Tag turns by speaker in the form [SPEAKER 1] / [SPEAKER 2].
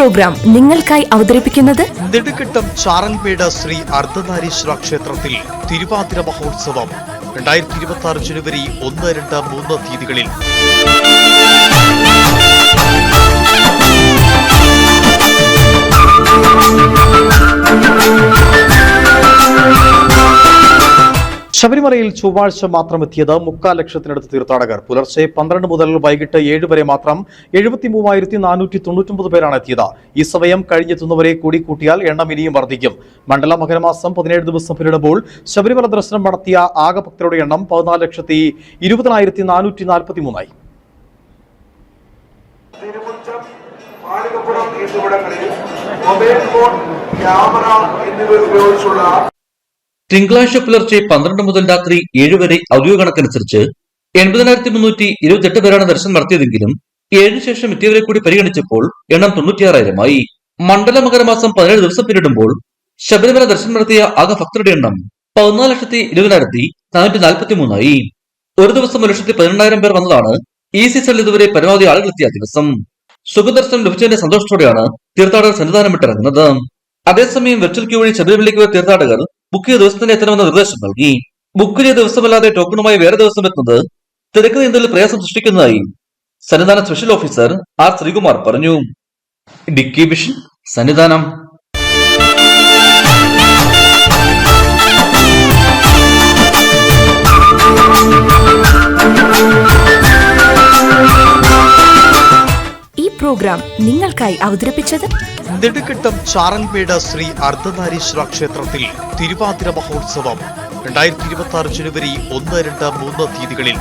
[SPEAKER 1] Programme നിങ്ങൾക്കായി അവതരിപ്പിക്കുന്നത്
[SPEAKER 2] നെടുകെട്ടം ചാറൻപേട് ശ്രീ അർദ്ധനാരീശ്വര ക്ഷേത്രത്തിൽ തിരുവാതിര മഹോത്സവം. രണ്ടായിരത്തി ഇരുപത്തി ആറ് ജനുവരി ഒന്ന് രണ്ട് മൂന്ന് തീയതികളിൽ. ശബരിമലയിൽ ചൊവ്വാഴ്ച മാത്രം എത്തിയത് മുക്കാൽ ലക്ഷത്തിനടുത്ത് തീർത്ഥാടകർ. പുലർച്ചെ പന്ത്രണ്ട് മുതൽ വൈകിട്ട് ഏഴ് വരെ മാത്രം എഴുപത്തി മൂവായിരത്തി നാനൂറ്റി തൊണ്ണൂറ്റൊമ്പത് പേരാണ് എത്തിയത്. ഈ സമയം കഴിഞ്ഞെത്തുന്നവരെ കൂടി കൂട്ടിയാൽ എണ്ണം ഇനിയും വർദ്ധിക്കും. മണ്ഡല മകരമാസം പതിനേഴ് ദിവസം പിന്നിടുമ്പോൾ ശബരിമല ദർശനം നടത്തിയ ആകെ ഭക്തരുടെ എണ്ണം പതിനാല് ലക്ഷത്തി ഇരുപതിനായിരത്തി നാനൂറ്റി നാൽപ്പത്തി മൂന്നായി
[SPEAKER 3] മൊബൈൽ ഫോൺ ക്യാമറ എന്നിവ ഉപയോഗിച്ചുള്ള
[SPEAKER 4] തിങ്കളാഴ്ച പുലർച്ചെ പന്ത്രണ്ട് മുതൽ രാത്രി ഏഴ് വരെ ഔദ്യോഗിക കണക്കനുസരിച്ച് എൺപതിനായിരത്തി മുന്നൂറ്റി ഇരുപത്തെട്ട് പേരാണ് ദർശനം നടത്തിയതെങ്കിലും ഏഴിന് ശേഷം എത്തിയവരെ കൂടി പരിഗണിച്ചപ്പോൾ എണ്ണം തൊണ്ണൂറ്റിയാറായിരമായി. മണ്ഡല മകരമാസം പതിനേഴ് ദിവസം പിന്നിടുമ്പോൾ ശബരിമല ദർശനം നടത്തിയ ആകെ ഭക്തരുടെ എണ്ണം പതിനാല് ലക്ഷത്തി ഇരുപതിനായിരത്തി നാനൂറ്റി നാൽപ്പത്തി മൂന്നായി ഒരു ദിവസം ഒരു ലക്ഷത്തി പതിനെണ്ണായിരം പേർ വന്നതാണ് ഈ സീസണിൽ ഇതുവരെ പരമാവധി ആളുകൾ എത്തിയ ദിവസം. സുഖദർശനം ലഭിച്ചതിന്റെ സന്തോഷത്തോടെയാണ് തീർത്ഥാടകർ സന്നിധാനം വിട്ടിറങ്ങുന്നത് അതേസമയം വെർച്വൽ ക്യൂ വഴി ശബരിമലയ്ക്ക് തീർത്ഥാടകർ ബുക്ക് ചെയ്ത ദിവസം തന്നെ എത്തണമെന്ന നിർദ്ദേശം നൽകി. ബുക്ക് ചെയ്ത ദിവസമല്ലാതെ ടോക്കണുമായി വേറെ ദിവസം എത്തുന്നത് തിരക്ക് നീന്തലിൽ പ്രയാസം സൃഷ്ടിക്കുന്നതായി സന്നിധാന സ്പെഷ്യൽ ഓഫീസർ ആർ ശ്രീകുമാർ പറഞ്ഞു. ഡിക്കി വിഷൻ സന്നിധാനം.
[SPEAKER 1] ഈ പ്രോഗ്രാം നിങ്ങൾക്കായി അവതരിപ്പിച്ചത്
[SPEAKER 2] നെടുങ്കണ്ടം ചാറൽമേട് ശ്രീ അർദ്ധനാരീശ്വര ക്ഷേത്രത്തിൽ തിരുവാതിര മഹോത്സവം. രണ്ടായിരത്തി ഇരുപത്തി ആറ് ജനുവരി ഒന്ന് രണ്ട് മൂന്ന് തീയതികളിൽ